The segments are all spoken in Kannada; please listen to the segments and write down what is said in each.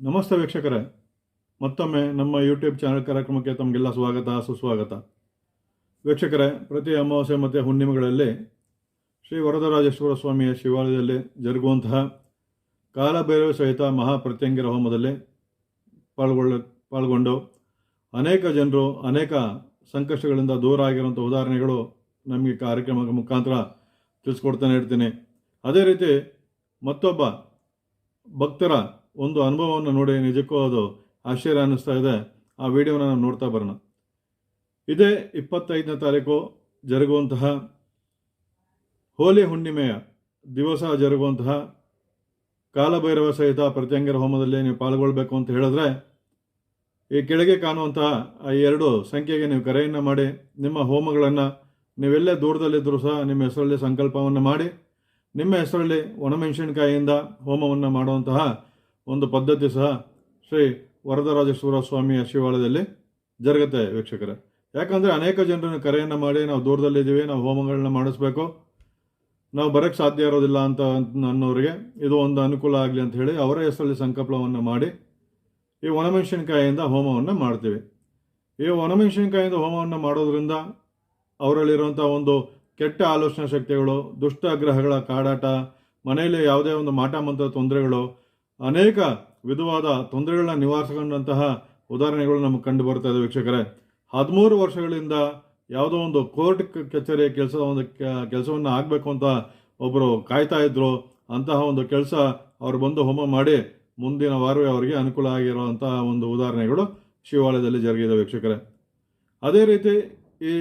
ನಮಸ್ತೆ ವೀಕ್ಷಕರೇ. ಮತ್ತೊಮ್ಮೆ ನಮ್ಮ ಯೂಟ್ಯೂಬ್ ಚಾನಲ್ ಕಾರ್ಯಕ್ರಮಕ್ಕೆ ತಮಗೆಲ್ಲ ಸ್ವಾಗತ, ಸುಸ್ವಾಗತ. ವೀಕ್ಷಕರೇ, ಪ್ರತಿ ಅಮಾವಾಸ್ಯೆ ಮತ್ತು ಹುಣ್ಣಿಮೆಗಳಲ್ಲಿ ಶ್ರೀ ವರದರಾಜೇಶ್ವರ ಸ್ವಾಮಿಯ ಶಿವಾಲಯದಲ್ಲಿ ಜರುಗುವಂತಹ ಕಾಲಭೈರವ ಸಹಿತ ಮಹಾಪ್ರತ್ಯಂಗಿರ ಹೋಮದಲ್ಲಿ ಪಾಲ್ಗೊಳ್ಳ, ಪಾಲ್ಗೊಂಡು ಅನೇಕ ಜನರು, ಅನೇಕ ಸಂಕಷ್ಟಗಳಿಂದ ದೂರ ಆಗಿರುವಂಥ ಉದಾಹರಣೆಗಳು ನಮಗೆ ಕಾರ್ಯಕ್ರಮದ ಮುಖಾಂತರ ತಿಳಿಸ್ಕೊಡ್ತಾನೆ ಇರ್ತೀನಿ ಅದೇ ರೀತಿ ಮತ್ತೊಬ್ಬ ಭಕ್ತರ ಒಂದು ಅನುಭವವನ್ನು ನೋಡಿ ನಿಜಕ್ಕೂ ಅದು ಆಶ್ಚರ್ಯ ಅನ್ನಿಸ್ತಾ ಇದೆ. ಆ ವಿಡಿಯೋನ ನಾವು ನೋಡ್ತಾ ಬರೋಣ. ಇದೇ ಇಪ್ಪತ್ತೈದನೇ ತಾರೀಕು ಜರುಗುವಂತಹ ಹೋಲಿ ಹುಣ್ಣಿಮೆಯ ದಿವಸ ಜರುಗುವಂತಹ ಕಾಲಭೈರವ ಸಹಿತ ಪ್ರತ್ಯಂಗರ ಹೋಮದಲ್ಲಿ ನೀವು ಪಾಲ್ಗೊಳ್ಬೇಕು ಅಂತ ಹೇಳಿದ್ರೆ, ಈ ಕೆಳಗೆ ಕಾಣುವಂತಹ ಆ ಎರಡು ಸಂಖ್ಯೆಗೆ ನೀವು ಕರೆಯನ್ನು ಮಾಡಿ, ನಿಮ್ಮ ಹೋಮಗಳನ್ನು ನೀವೆಲ್ಲೇ ದೂರದಲ್ಲಿದ್ದರೂ ಸಹ ನಿಮ್ಮ ಹೆಸರಲ್ಲಿ ಸಂಕಲ್ಪವನ್ನು ಮಾಡಿ, ನಿಮ್ಮ ಹೆಸರಲ್ಲಿ ಒಣಮೆಣಸಿನಕಾಯಿಯಿಂದ ಹೋಮವನ್ನು ಮಾಡುವಂತಹ ಒಂದು ಪದ್ಧತಿ ಸಹ ಶ್ರೀ ವರದರಾಜೇಶ್ವರ ಸ್ವಾಮಿ ಶಿವಾಲಯದಲ್ಲಿ ಜರುಗುತ್ತೆ ವೀಕ್ಷಕರೇ. ಯಾಕಂದರೆ ಅನೇಕ ಜನರನ್ನು ಕರೆಯನ್ನು ಮಾಡಿ ನಾವು ದೂರದಲ್ಲಿದ್ದೀವಿ ನಾವು ಹೋಮಗಳನ್ನ ಮಾಡಿಸ್ಬೇಕು, ನಾವು ಬರೋಕ್ಕೆ ಸಾಧ್ಯ ಇರೋದಿಲ್ಲ ಅಂತ ಅನ್ನೋರಿಗೆ ಇದು ಒಂದು ಅನುಕೂಲ ಆಗಲಿ ಅಂತ ಹೇಳಿ ಅವರ ಹೆಸರಲ್ಲಿ ಸಂಕಲ್ಪವನ್ನು ಮಾಡಿ ಈ ಒಣಮೆಣಸಿನಕಾಯಿಯಿಂದ ಹೋಮವನ್ನು ಮಾಡ್ತೀವಿ. ಈ ಒಣಮೆಣಸಿನಕಾಯಿಯಿಂದ ಹೋಮವನ್ನು ಮಾಡೋದ್ರಿಂದ ಅವರಲ್ಲಿರುವಂಥ ಒಂದು ಕೆಟ್ಟ ಆಲೋಚನಾ ಶಕ್ತಿಗಳು, ದುಷ್ಟ ಗ್ರಹಗಳ ಕಾಡಾಟ, ಮನೆಯಲ್ಲಿ ಯಾವುದೇ ಒಂದು ಮಾಟ, ಮಂತ್ರ, ತೊಂದರೆಗಳು ಅನೇಕ ವಿಧವಾದ ತೊಂದರೆಗಳನ್ನ ನಿವಾರಿಸಿಕೊಂಡಂತಹ ಉದಾಹರಣೆಗಳು ನಮಗೆ ಕಂಡು ಬರ್ತಾ ಇದೆ ವೀಕ್ಷಕರೇ. ಹದಿಮೂರು ವರ್ಷಗಳಿಂದ ಯಾವುದೋ ಒಂದು ಕೋರ್ಟ್ ಕಚೇರಿ ಕಚೇರಿಯ ಕೆಲಸ, ಒಂದು ಕೆಲಸವನ್ನು ಆಗಬೇಕು ಅಂತ ಒಬ್ಬರು ಕಾಯ್ತಾ ಇದ್ರು. ಅಂತಹ ಒಂದು ಕೆಲಸ ಅವರು ಬಂದು ಹೋಮ ಮಾಡಿ ಮುಂದಿನ ವಾರವೇ ಅವರಿಗೆ ಅನುಕೂಲ ಆಗಿರುವಂತಹ ಒಂದು ಉದಾಹರಣೆಗಳು ಶಿವಾಲಯದಲ್ಲಿ ಜರುಗಿದೆ ವೀಕ್ಷಕರೇ. ಅದೇ ರೀತಿ ಈ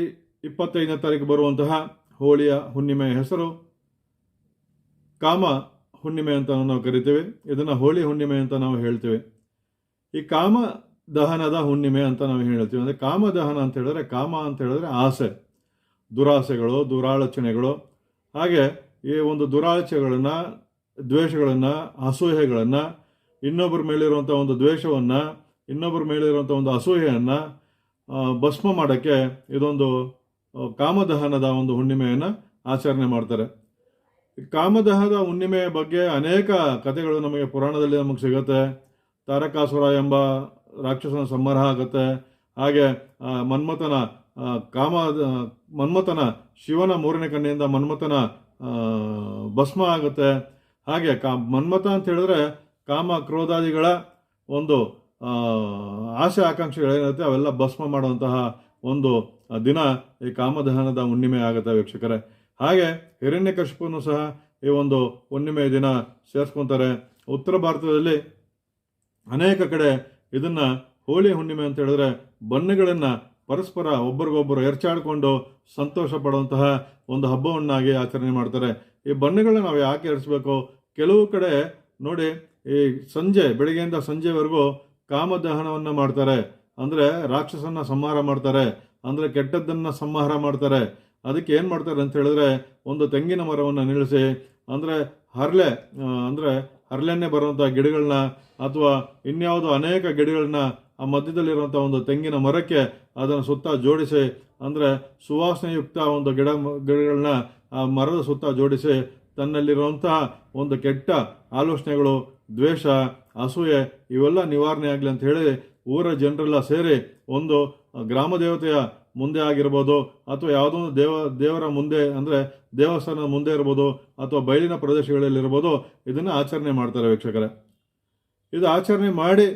ಇಪ್ಪತ್ತೈದನೇ ತಾರೀಕು ಬರುವಂತಹ ಹೋಳಿಯ ಹುಣ್ಣಿಮೆಯ ಹೆಸರು ಕಾಮ ಹುಣ್ಣಿಮೆ ಅಂತ ನಾವು ಕರಿತೇವೆ. ಇದನ್ನು ಹೋಳಿ ಹುಣ್ಣಿಮೆ ಅಂತ ನಾವು ಹೇಳ್ತೇವೆ. ಈ ಕಾಮ ದಹನದ ಹುಣ್ಣಿಮೆ ಅಂತ ನಾವು ಹೇಳ್ತೀವಿ. ಅಂದರೆ ಕಾಮ ದಹನ ಅಂತ ಹೇಳಿದ್ರೆ ಕಾಮ ಅಂತ ಹೇಳಿದ್ರೆ ಆಸೆ, ದುರಾಸೆಗಳು, ದುರಾಲೋಚನೆಗಳು. ಹಾಗೆ ಈ ಒಂದು ದುರಾಲೋಚನೆಗಳನ್ನು ದ್ವೇಷಗಳನ್ನು ಅಸೂಹೆಗಳನ್ನು ಇನ್ನೊಬ್ಬರ ಮೇಲಿರುವಂಥ ಒಂದು ದ್ವೇಷವನ್ನು, ಇನ್ನೊಬ್ಬರ ಮೇಲಿರುವಂಥ ಒಂದು ಅಸೂಹೆಯನ್ನು ಭಸ್ಮ ಮಾಡೋಕ್ಕೆ ಇದೊಂದು ಕಾಮದಹನದ ಒಂದು ಹುಣ್ಣಿಮೆಯನ್ನು ಆಚರಣೆ ಮಾಡ್ತಾರೆ. ಕಾಮದಹದ ಹುಣ್ಣಿಮೆಯ ಬಗ್ಗೆ ಅನೇಕ ಕಥೆಗಳು ನಮಗೆ ಪುರಾಣದಲ್ಲಿ ನಮಗೆ ಸಿಗುತ್ತೆ. ತಾರಕಾಸುರ ಎಂಬ ರಾಕ್ಷಸನ ಸಂಹಾರ ಆಗುತ್ತೆ. ಹಾಗೆ ಮನ್ಮಥನ ಕಾಮ ಮನ್ಮಥನ ಶಿವನ ಮೂರನೇ ಕಣ್ಣಿಯಿಂದ ಮನ್ಮಥನ ಭಸ್ಮ ಆಗುತ್ತೆ. ಹಾಗೆ, ಕಾ, ಮನ್ಮಥ ಅಂತ ಹೇಳಿದ್ರೆ ಕಾಮ ಕ್ರೋಧಾದಿಗಳ ಒಂದು ಆಸೆ ಆಸೆ ಆಕಾಂಕ್ಷೆಗಳೇನಿರುತ್ತೆ ಅವೆಲ್ಲ ಭಸ್ಮ ಮಾಡುವಂತಹ ಒಂದು ದಿನ ಈ ಕಾಮದಹನದ ಹುಣ್ಣಿಮೆ ಆಗುತ್ತೆ ವೀಕ್ಷಕರೇ. ಹಾಗೆ ಹಿರಣ್ಯಕಶಿಪನು ಸಹ ಈ ಒಂದು ಹುಣ್ಣಿಮೆಯ ದಿನ ಸೇರಿಸ್ಕೊತಾರೆ. ಉತ್ತರ ಭಾರತದಲ್ಲಿ ಅನೇಕ ಕಡೆ ಇದನ್ನ ಹೋಳಿ ಹುಣ್ಣಿಮೆ ಅಂತ ಹೇಳಿದ್ರೆ ಬಣ್ಣಗಳನ್ನು ಪರಸ್ಪರ ಒಬ್ಬರಿಗೊಬ್ಬರು ಎರಚಾಡಿಕೊಂಡು ಸಂತೋಷ ಪಡುವಂತಹ ಒಂದು ಹಬ್ಬವನ್ನಾಗಿ ಆಚರಣೆ ಮಾಡ್ತಾರೆ. ಈ ಬಣ್ಣಗಳನ್ನ ನಾವು ಯಾಕೆ ಎರಚಬೇಕು ಕೆಲವು ಕಡೆ ನೋಡಿ ಈ ಸಂಜೆ, ಬೆಳಿಗ್ಗೆಯಿಂದ ಸಂಜೆವರೆಗೂ ಕಾಮದಹನವನ್ನು ಮಾಡ್ತಾರೆ. ಅಂದರೆ ರಾಕ್ಷಸನ್ನ ಸಂಹಾರ ಮಾಡ್ತಾರೆ. ಅಂದರೆ ಕೆಟ್ಟದ್ದನ್ನು ಸಂಹಾರ ಮಾಡ್ತಾರೆ. ಅದಕ್ಕೆ ಏನು ಮಾಡ್ತಾರೆ ಅಂತ ಹೇಳಿದ್ರೆ, ಒಂದು ತೆಂಗಿನ ಮರವನ್ನು ನಿಲ್ಲಿಸಿ, ಅಂದರೆ ಹರಳೆ ಅಂದರೆ ಹರಳೆನ್ನೇ ಬರುವಂಥ ಗಿಡಗಳನ್ನ ಅಥವಾ ಇನ್ಯಾವುದೋ ಅನೇಕ ಗಿಡಗಳನ್ನ ಆ ಮಧ್ಯದಲ್ಲಿರುವಂಥ ಒಂದು ತೆಂಗಿನ ಮರಕ್ಕೆ ಅದನ್ನು ಸುತ್ತ ಜೋಡಿಸಿ, ಅಂದರೆ ಸುವಾಸನೆಯುಕ್ತ ಒಂದು ಗಿಡ ಗಿಡಗಳನ್ನ ಆ ಮರದ ಸುತ್ತ ಜೋಡಿಸಿ ತನ್ನಲ್ಲಿರುವಂತಹ ಒಂದು ಕೆಟ್ಟ ಆಲೋಚನೆಗಳು, ದ್ವೇಷ, ಅಸೂಯೆ, ಇವೆಲ್ಲ ನಿವಾರಣೆ ಆಗಲಿ ಅಂತ ಹೇಳಿ ಊರ ಜನರೆಲ್ಲ ಸೇರಿ ಒಂದು ಗ್ರಾಮ ದೇವತೆಯ ಮುಂದೆ ಆಗಿರ್ಬೋದು ಅಥವಾ ಯಾವುದೋ ಒಂದು ದೇವ, ದೇವರ ಮುಂದೆ, ಅಂದರೆ ದೇವಸ್ಥಾನದ ಮುಂದೆ ಇರ್ಬೋದು ಅಥವಾ ಬಯಲಿನ ಪ್ರದೇಶಗಳಲ್ಲಿರ್ಬೋದು ಇದನ್ನು ಆಚರಣೆ ಮಾಡ್ತಾರೆ ವೀಕ್ಷಕರೇ. ಇದು ಆಚರಣೆ ಮಾಡಿ,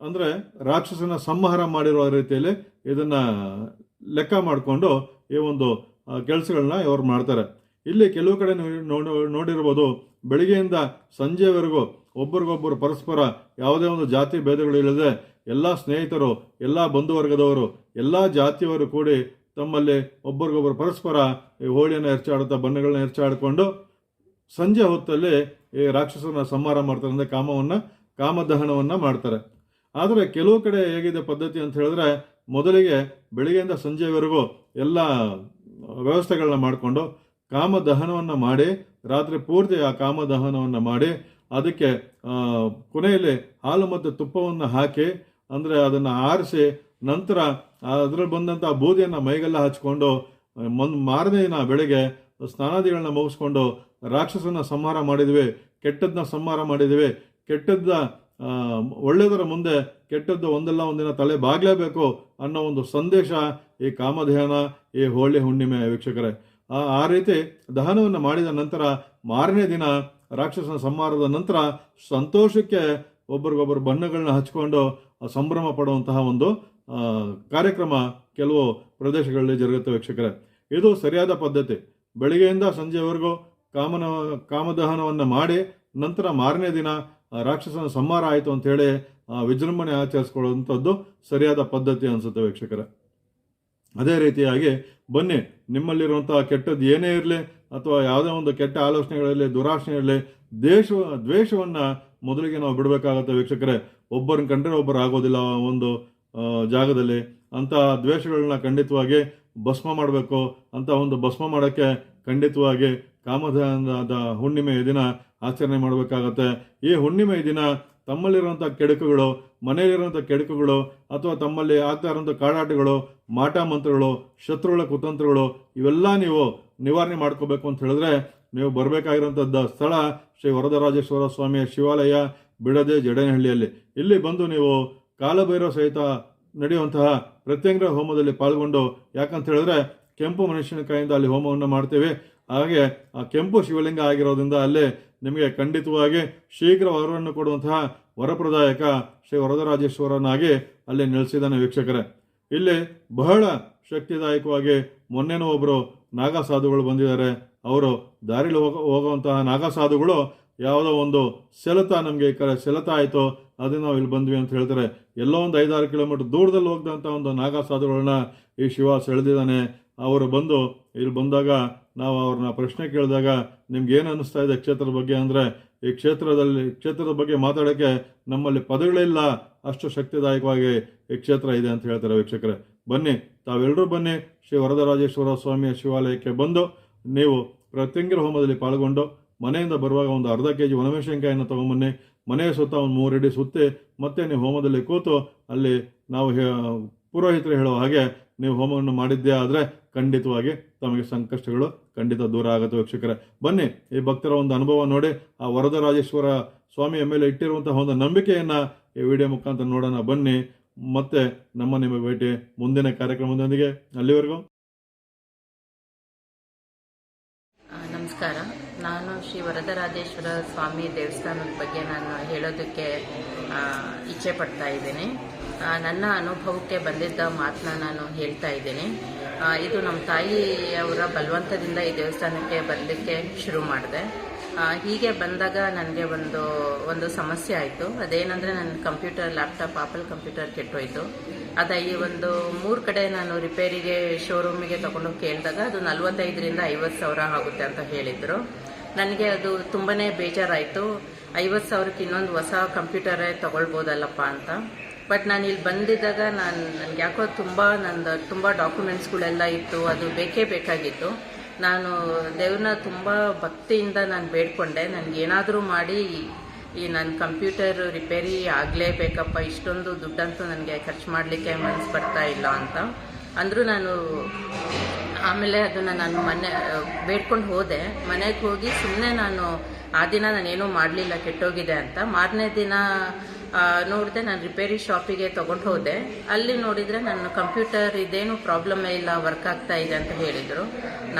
ಅಂದರೆ ರಾಕ್ಷಸನ ಸಂಹಾರ ಮಾಡಿರುವ ರೀತಿಯಲ್ಲಿ ಇದನ್ನು ಲೆಕ್ಕ ಮಾಡಿಕೊಂಡು ಈ ಒಂದು ಕೆಲಸಗಳನ್ನ ಇವರು ಮಾಡ್ತಾರೆ. ಇಲ್ಲಿ ಕೆಲವು ಕಡೆ ನೋಡಿರ್ಬೋದು, ಬೆಳಿಗ್ಗೆಯಿಂದ ಸಂಜೆವರೆಗೂ ಒಬ್ಬರಿಗೊಬ್ಬರು ಪರಸ್ಪರ ಯಾವುದೇ ಒಂದು ಜಾತಿ ಭೇದಗಳಿಲ್ಲದೆ ಎಲ್ಲ ಸ್ನೇಹಿತರು, ಎಲ್ಲ ಬಂಧುವರ್ಗದವರು, ಎಲ್ಲ ಜಾತಿಯವರು ಕೂಡಿ ತಮ್ಮಲ್ಲಿ ಒಬ್ಬರಿಗೊಬ್ಬರು ಪರಸ್ಪರ ಈ ಹೋಳಿಯನ್ನು ಎರಚಾಡುತ್ತಾ ಬಣ್ಣಗಳನ್ನ ಎರಚಾಡಿಕೊಂಡು ಸಂಜೆ ಹೊತ್ತಲ್ಲಿ ಈ ರಾಕ್ಷಸನ ಸಂಹಾರ ಮಾಡ್ತಾರೆ, ಅಂದರೆ ಕಾಮವನ್ನು, ಕಾಮದಹನವನ್ನು ಮಾಡ್ತಾರೆ. ಆದರೆ ಕೆಲವು ಕಡೆ ಹೇಗಿದೆ ಪದ್ಧತಿ ಅಂತ ಹೇಳಿದ್ರೆ, ಮೊದಲಿಗೆ ಬೆಳಿಗ್ಗೆಯಿಂದ ಸಂಜೆವರೆಗೂ ಎಲ್ಲ ವ್ಯವಸ್ಥೆಗಳನ್ನ ಮಾಡಿಕೊಂಡು ಕಾಮದಹನವನ್ನು ಮಾಡಿ, ರಾತ್ರಿ ಪೂರ್ತಿ ಆ ಕಾಮದಹನವನ್ನು ಮಾಡಿ, ಅದಕ್ಕೆ ಕೊನೆಯಲ್ಲಿ ಹಾಲು ಮತ್ತು ತುಪ್ಪವನ್ನು ಹಾಕಿ ಅಂದರೆ ಅದನ್ನು ಆರಿಸಿ ನಂತರ ಅದರಲ್ಲಿ ಬಂದಂಥ ಬೂದಿಯನ್ನು ಮೈಗೆಲ್ಲ ಹಚ್ಕೊಂಡು, ಮೊನ್ ಮಾರನೇ ದಿನ ಬೆಳಗ್ಗೆ ಸ್ನಾನಾದಿಗಳನ್ನ ಮುಗಿಸ್ಕೊಂಡು ರಾಕ್ಷಸನ ಸಂಹಾರ ಮಾಡಿದ್ವಿ ಕೆಟ್ಟದ್ದನ್ನ ಸಂಹಾರ ಮಾಡಿದ್ವಿ ಕೆಟ್ಟದ್ದ ಒಳ್ಳೆಯದರ ಮುಂದೆ ಕೆಟ್ಟದ್ದು ಒಂದಲ್ಲ ಒಂದಿನ ತಲೆ ಬಾಗಲೇಬೇಕು ಅನ್ನೋ ಒಂದು ಸಂದೇಶ ಈ ಕಾಮಧೇನ, ಈ ಹೋಳಿ ಹುಣ್ಣಿಮೆ ವೀಕ್ಷಕರೇ. ಆ ರೀತಿ ದಹನವನ್ನು ಮಾಡಿದ ನಂತರ ಮಾರನೇ ದಿನ ರಾಕ್ಷಸನ ಸಂಹಾರದ ನಂತರ ಸಂತೋಷಕ್ಕೆ ಒಬ್ರಿಗೊಬ್ಬರು ಬಣ್ಣಗಳನ್ನ ಹಚ್ಕೊಂಡು ಸಂಭ್ರಮ ಪಡುವಂತಹ ಒಂದು ಕಾರ್ಯಕ್ರಮ ಕೆಲವು ಪ್ರದೇಶಗಳಲ್ಲಿ ಜರುಗುತ್ತೆ ವೀಕ್ಷಕರೇ. ಇದು ಸರಿಯಾದ ಪದ್ಧತಿ. ಬೆಳಿಗ್ಗೆಯಿಂದ ಸಂಜೆವರೆಗೂ ಕಾಮನ, ಕಾಮದಹನವನ್ನು ಮಾಡಿ, ನಂತರ ಮಾರನೇ ದಿನ ರಾಕ್ಷಸನ ಸಂಹಾರ ಆಯಿತು ಅಂತೇಳಿ ಆ, ವಿಜೃಂಭಣೆ ಆಚರಿಸ್ಕೊಳ್ಳುವಂಥದ್ದು ಸರಿಯಾದ ಪದ್ಧತಿ ಅನಿಸುತ್ತೆ ವೀಕ್ಷಕರೇ. ಅದೇ ರೀತಿಯಾಗಿ ಬನ್ನಿ ನಿಮ್ಮಲ್ಲಿರುವಂಥ ಕೆಟ್ಟದ್ದು ಏನೇ ಇರಲಿ, ಅಥವಾ ಯಾವುದೇ ಒಂದು ಕೆಟ್ಟ ಆಲೋಚನೆಗಳಿರಲಿ ದುರಾಶೆ ಇರಲಿ ದೇಶ, ದ್ವೇಷವನ್ನು ಮೊದಲಿಗೆ ನಾವು ಬಿಡಬೇಕಾಗುತ್ತೆ ವೀಕ್ಷಕರೇ. ಒಬ್ಬರನ್ನ ಕಂಡ್ರೆ ಒಬ್ಬರು ಆಗೋದಿಲ್ಲ ಒಂದು ಜಾಗದಲ್ಲಿ ಅಂತ ದ್ವೇಷಗಳನ್ನ ಖಂಡಿತವಾಗಿ ಭಸ್ಮ ಮಾಡಬೇಕು ಅಂತ ಒಂದು ಭಸ್ಮ ಮಾಡೋಕ್ಕೆ ಖಂಡಿತವಾಗಿ ಕಾಮಧೇನದ ಹುಣ್ಣಿಮೆಯ ದಿನ ಆಚರಣೆ ಮಾಡಬೇಕಾಗತ್ತೆ. ಈ ಹುಣ್ಣಿಮೆಯ ದಿನ ತಮ್ಮಲ್ಲಿರುವಂಥ ಕೆಡುಕುಗಳು ಮನೆಯಲ್ಲಿರುವಂಥ ಕೆಡುಕುಗಳು ಅಥವಾ ತಮ್ಮಲ್ಲಿ ಆಗ್ತಾ ಇರೋಂಥ ಕಾಡಾಟಗಳು ಮಾಟ ಮಂತ್ರಗಳು, ಶತ್ರುಗಳ ಕುತಂತ್ರಗಳು, ಇವೆಲ್ಲ ನೀವು ನಿವಾರಣೆ ಮಾಡ್ಕೋಬೇಕು ಅಂತ ಹೇಳಿದ್ರೆ ನೀವು ಬರಬೇಕಾಗಿರುವಂಥದ್ದು ಸ್ಥಳ ಶ್ರೀ ವರದರಾಜೇಶ್ವರ ಸ್ವಾಮಿಯ ಶಿವಾಲಯ ಬಿಡದೆ ಜಡನಹಳ್ಳಿಯಲ್ಲಿ. ಇಲ್ಲಿ ಬಂದು ನೀವು ಕಾಲಭೈರವ ಸಹಿತ ನಡೆಯುವಂತಹ ಪ್ರತ್ಯಂಗ್ರ ಹೋಮದಲ್ಲಿ ಪಾಲ್ಗೊಂಡು, ಯಾಕಂತ ಹೇಳಿದ್ರೆ ಕೆಂಪು ಮನುಷ್ಯನಕಾಯಿಂದ ಅಲ್ಲಿ ಹೋಮವನ್ನು ಮಾಡ್ತೇವೆ. ಹಾಗೆ ಆ ಕೆಂಪು ಶಿವಲಿಂಗ ಆಗಿರೋದ್ರಿಂದ ಅಲ್ಲಿ ನಿಮಗೆ ಖಂಡಿತವಾಗಿ ಶೀಘ್ರ ವರವನ್ನು ಕೊಡುವಂತಹ ವರಪ್ರದಾಯಕ ಶ್ರೀ ವರದರಾಜೇಶ್ವರನಾಗಿ ಅಲ್ಲಿ ನೆಲೆಸಿದ್ದಾನೆ ವೀಕ್ಷಕರೇ. ಇಲ್ಲಿ ಬಹಳ ಶಕ್ತಿದಾಯಕವಾಗಿ ಮೊನ್ನೆನೂ ಒಬ್ಬರು ನಾಗಸಾಧುಗಳು ಬಂದಿದ್ದಾರೆ. ಅವರು ದಾರಿಲಿ ಹೋಗ, ಹೋಗುವಂತಹ ನಾಗಸಾಧುಗಳು ಯಾವುದೋ ಒಂದು ಸೆಳೆತ ನಮಗೆ ಕಡೆ ಸೆಳೆತ ಆಯಿತು ಅದನ್ನು ನಾವು ಇಲ್ಲಿ ಬಂದ್ವಿ ಅಂತ ಹೇಳ್ತಾರೆ. ಎಲ್ಲೋ ಒಂದು ಐದಾರು ಕಿಲೋಮೀಟರ್ ದೂರದಲ್ಲಿ ಹೋಗ್ದಂಥ ಒಂದು ನಾಗಾ ಸಾಧುಗಳನ್ನ ಈ ಶಿವ ಸೆಳೆದಿದ್ದಾನೆ ಅವರು ಬಂದು ಇಲ್ಲಿ ಬಂದಾಗ ನಾವು ಅವ್ರನ್ನ ಪ್ರಶ್ನೆ ಕೇಳಿದಾಗ ನಿಮ್ಗೆ ಏನು ಅನ್ನಿಸ್ತಾ ಇದೆ ಕ್ಷೇತ್ರದ ಬಗ್ಗೆ ಅಂದರೆ, ಈ ಕ್ಷೇತ್ರದಲ್ಲಿ, ಕ್ಷೇತ್ರದ ಬಗ್ಗೆ ಮಾತಾಡೋಕ್ಕೆ ನಮ್ಮಲ್ಲಿ ಪದಗಳಿಲ್ಲ ಅಷ್ಟು ಶಕ್ತಿದಾಯಕವಾಗಿ ಈ ಕ್ಷೇತ್ರ ಇದೆ ಅಂತ ಹೇಳ್ತಾರೆ ವೀಕ್ಷಕರೇ. ಬನ್ನಿ ತಾವೆಲ್ಲರೂ ಬನ್ನಿ, ಶ್ರೀ ವರದರಾಜೇಶ್ವರ ಸ್ವಾಮಿಯ ಶಿವಾಲಯಕ್ಕೆ ಬಂದು ನೀವು ಪ್ರತ್ಯಂಗಿರ ಹೋಮದಲ್ಲಿ ಪಾಲ್ಗೊಂಡು ಮನೆಯಿಂದ ಬರುವಾಗ ಒಂದು ಅರ್ಧ ಕೆ ಜಿ ಒಣಮೆಣಸಿನ್ಕಾಯಿನ ತಗೊಂಬನ್ನಿ. ಮನೆಯ ಸುತ್ತ ಒಂದು ಮೂರಡಿ ಸುತ್ತಿ, ಮತ್ತೆ ನೀವು ಹೋಮದಲ್ಲಿ ಕೂತು ಅಲ್ಲಿ ನಾವು ಪುರೋಹಿತರು ಹೇಳೋ ಹಾಗೆ ನೀವು ಹೋಮವನ್ನು ಮಾಡಿದ್ದೇ ಆದರೆ ಖಂಡಿತವಾಗಿ ತಮಗೆ ಸಂಕಷ್ಟಗಳು ಖಂಡಿತ ದೂರ ಆಗುತ್ತೆ ವೀಕ್ಷಕರೇ. ಬನ್ನಿ, ಈ ಭಕ್ತರ ಒಂದು ಅನುಭವ ನೋಡಿ, ಆ ವರದರಾಜೇಶ್ವರ ಸ್ವಾಮಿಯ ಮೇಲೆ ಇಟ್ಟಿರುವಂತಹ ಒಂದು ನಂಬಿಕೆಯನ್ನು ಈ ವಿಡಿಯೋ ಮುಖಾಂತರ ನೋಡೋಣ. ಬನ್ನಿ, ಮತ್ತೆ ನಮ್ಮ ನಿಮ್ಮ ಭೇಟಿ ಮುಂದಿನ ಕಾರ್ಯಕ್ರಮದೊಂದಿಗೆ. ಅಲ್ಲಿವರೆಗೂ. ನಮಸ್ಕಾರ. ನಾನು ಶ್ರೀ ವರದರಾಜೇಶ್ವರ ಸ್ವಾಮಿ ದೇವಸ್ಥಾನದ ಬಗ್ಗೆ ನಾನು ಹೇಳೋದಕ್ಕೆ ಇಚ್ಛೆ ಪಡ್ತಾ ಇದ್ದೇನೆ. ನನ್ನ ಅನುಭವಕ್ಕೆ ಬಂದಿದ್ದ ಮಾತನ್ನ ನಾನು ಹೇಳ್ತಾ ಇದ್ದೇನೆ. ಇದು ನಮ್ಮ ತಾಯಿಯವರ ಬಲವಂತದಿಂದ ಈ ದೇವಸ್ಥಾನಕ್ಕೆ ಬರಲಿಕ್ಕೆ ಶುರು ಮಾಡಿದೆ. ಹೀಗೆ ಬಂದಾಗ ನನಗೆ ಒಂದು ಒಂದು ಸಮಸ್ಯೆ ಆಯಿತು. ಅದೇನಂದರೆ ನನ್ನ ಕಂಪ್ಯೂಟರ್, ಲ್ಯಾಪ್ಟಾಪ್, ಆಪಲ್ ಕಂಪ್ಯೂಟರ್ ಕೆಟ್ಟೋಯ್ತು. ಅದ ಈ ಒಂದು ಮೂರು ಕಡೆ ನಾನು ರಿಪೇರಿಗೆ ಶೋರೂಮಿಗೆ ತೊಗೊಂಡೋಗಿ ಕೇಳಿದಾಗ ಅದು ನಲ್ವತ್ತೈದರಿಂದ ಐವತ್ತು ಸಾವಿರ ಆಗುತ್ತೆ ಅಂತ ಹೇಳಿದರು. ನನಗೆ ಅದು ತುಂಬಾ ಬೇಜಾರಾಯಿತು. ಐವತ್ತು ಸಾವಿರಕ್ಕೆ ಇನ್ನೊಂದು ಹೊಸ ಕಂಪ್ಯೂಟರೇ ತೊಗೊಳ್ಬೋದಲ್ಲಪ್ಪ ಅಂತ. ಬಟ್ ನಾನು ಇಲ್ಲಿ ಬಂದಿದ್ದಾಗ ನಾನು, ನನಗೆ ಯಾಕೋ ತುಂಬ ನಂದು, ತುಂಬ ಡಾಕ್ಯುಮೆಂಟ್ಸ್ಗಳೆಲ್ಲ ಇತ್ತು, ಅದು ಬೇಕೇ ಬೇಕಾಗಿತ್ತು. ನಾನು ದೇವ್ರನ್ನ ತುಂಬ ಭಕ್ತಿಯಿಂದ ನಾನು ಬೇಡ್ಕೊಂಡೆ. ನನಗೇನಾದರೂ ಮಾಡಿ ಈ ನನ್ನ ಕಂಪ್ಯೂಟರ್ ರಿಪೇರಿ ಆಗಲೇಬೇಕಪ್ಪ, ಇಷ್ಟೊಂದು ದುಡ್ಡಂತೂ ನನಗೆ ಖರ್ಚು ಮಾಡಲಿಕ್ಕೆ ಮನಸ್ಸು ಬರ್ತಾ ಇಲ್ಲ ಅಂತ. ಅಂದರೂ ನಾನು ಆಮೇಲೆ ಅದನ್ನು ನಾನು ಮನೆ, ಬೇಡ್ಕೊಂಡು ಹೋದೆ. ಮನೆಗೆ ಹೋಗಿ ಸುಮ್ಮನೆ ನಾನು ಆ ದಿನ ನಾನೇನೂ ಮಾಡಲಿಲ್ಲ, ಕೆಟ್ಟೋಗಿದೆ ಅಂತ. ಮಾರನೇ ದಿನ ನೋಡಿದೆ, ನಾನು ರಿಪೇರಿ ಶಾಪಿಗೆ ತಗೊಂಡು ಹೋದೆ. ಅಲ್ಲಿ ನೋಡಿದರೆ ನನ್ನ ಕಂಪ್ಯೂಟರ್ ಇದೇನು ಪ್ರಾಬ್ಲಮ್ ಇಲ್ಲ, ವರ್ಕ್ ಆಗ್ತಾ ಇದೆ ಅಂತ ಹೇಳಿದರು.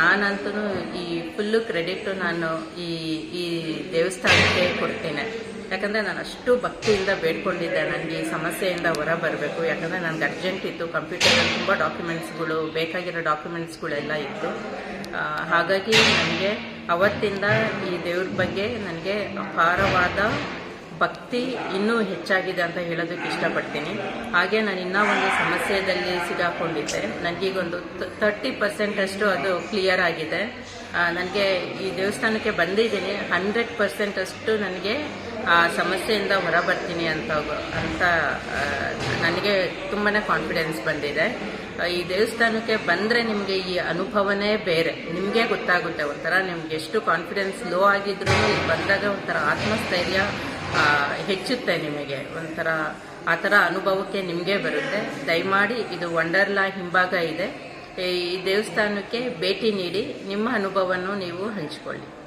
ನಾನಂತೂ ಈ ಫುಲ್ಲು ಕ್ರೆಡಿಟ್ ನಾನು ಈ ಈ ದೇವಸ್ಥಾನಕ್ಕೆ ಕೊಡ್ತೇನೆ. ಯಾಕಂದರೆ ನಾನು ಅಷ್ಟು ಭಕ್ತಿಯಿಂದ ಬೇಡ್ಕೊಂಡಿದ್ದೆ ನನಗೆ ಈ ಸಮಸ್ಯೆಯಿಂದ ಹೊರ ಬರಬೇಕು ಯಾಕಂದರೆ ನನಗೆ ಅರ್ಜೆಂಟ್ ಇತ್ತು ಕಂಪ್ಯೂಟರಲ್ಲಿ ತುಂಬ ಡಾಕ್ಯುಮೆಂಟ್ಸ್ಗಳು, ಬೇಕಾಗಿರೋ ಡಾಕ್ಯುಮೆಂಟ್ಸ್ಗಳೆಲ್ಲ ಇತ್ತು. ಹಾಗಾಗಿ ನನಗೆ ಅವತ್ತಿಂದ ಈ ದೇವ್ರ ಬಗ್ಗೆ ನನಗೆ ಅಪಾರವಾದ ಭಕ್ತಿ ಇನ್ನೂ ಹೆಚ್ಚಾಗಿದೆ ಅಂತ ಹೇಳೋದಕ್ಕೆ ಇಷ್ಟಪಡ್ತೀನಿ. ಹಾಗೆ ನಾನು ಇನ್ನೂ ಒಂದು ಸಮಸ್ಯೆಯಲ್ಲಿ ಸಿಗಾಕೊಂಡಿದ್ದೆ. ನನಗೀಗೊಂದು ತರ್ಟಿ ಪರ್ಸೆಂಟ್ ಅಷ್ಟು ಅದು ಕ್ಲಿಯರ್ ಆಗಿದೆ. ನನಗೆ ಈ ದೇವಸ್ಥಾನಕ್ಕೆ ಬಂದಿದ್ದೀನಿ. ಹಂಡ್ರೆಡ್ ಪರ್ಸೆಂಟ್ ಅಷ್ಟು ನನಗೆ ಆ ಸಮಸ್ಯೆಯಿಂದ ಹೊರ ಬರ್ತೀನಿ ಅಂತ ಅಂತ ನನಗೆ ತುಂಬಾ ಕಾನ್ಫಿಡೆನ್ಸ್ ಬಂದಿದೆ. ಈ ದೇವಸ್ಥಾನಕ್ಕೆ ಬಂದರೆ ನಿಮಗೆ ಈ ಅನುಭವನೇ ಬೇರೆ. ನಿಮಗೆ ಗೊತ್ತಾಗುತ್ತೆ ಒಂಥರ ನಿಮ್ಗೆ ಎಷ್ಟು ಕಾನ್ಫಿಡೆನ್ಸ್ ಲೋ ಆಗಿದ್ರೂ ಬಂದಾಗ ಒಂಥರ ಆತ್ಮಸ್ಥೈರ್ಯ ಹೆಚ್ಚುತ್ತೆ ನಿಮಗೆ. ಒಂಥರ ಆ ಥರ ಅನುಭವಕ್ಕೆ ನಿಮಗೆ ಬರುತ್ತೆ. ದಯಮಾಡಿ ಇದು ವಂಡರ್ಲಾ ಹಿಂಭಾಗ ಇದೆ. ಈ ದೇವಸ್ಥಾನಕ್ಕೆ ಭೇಟಿ ನೀಡಿ ನಿಮ್ಮ ಅನುಭವವನ್ನು ನೀವು ಹಂಚಿಕೊಳ್ಳಿ.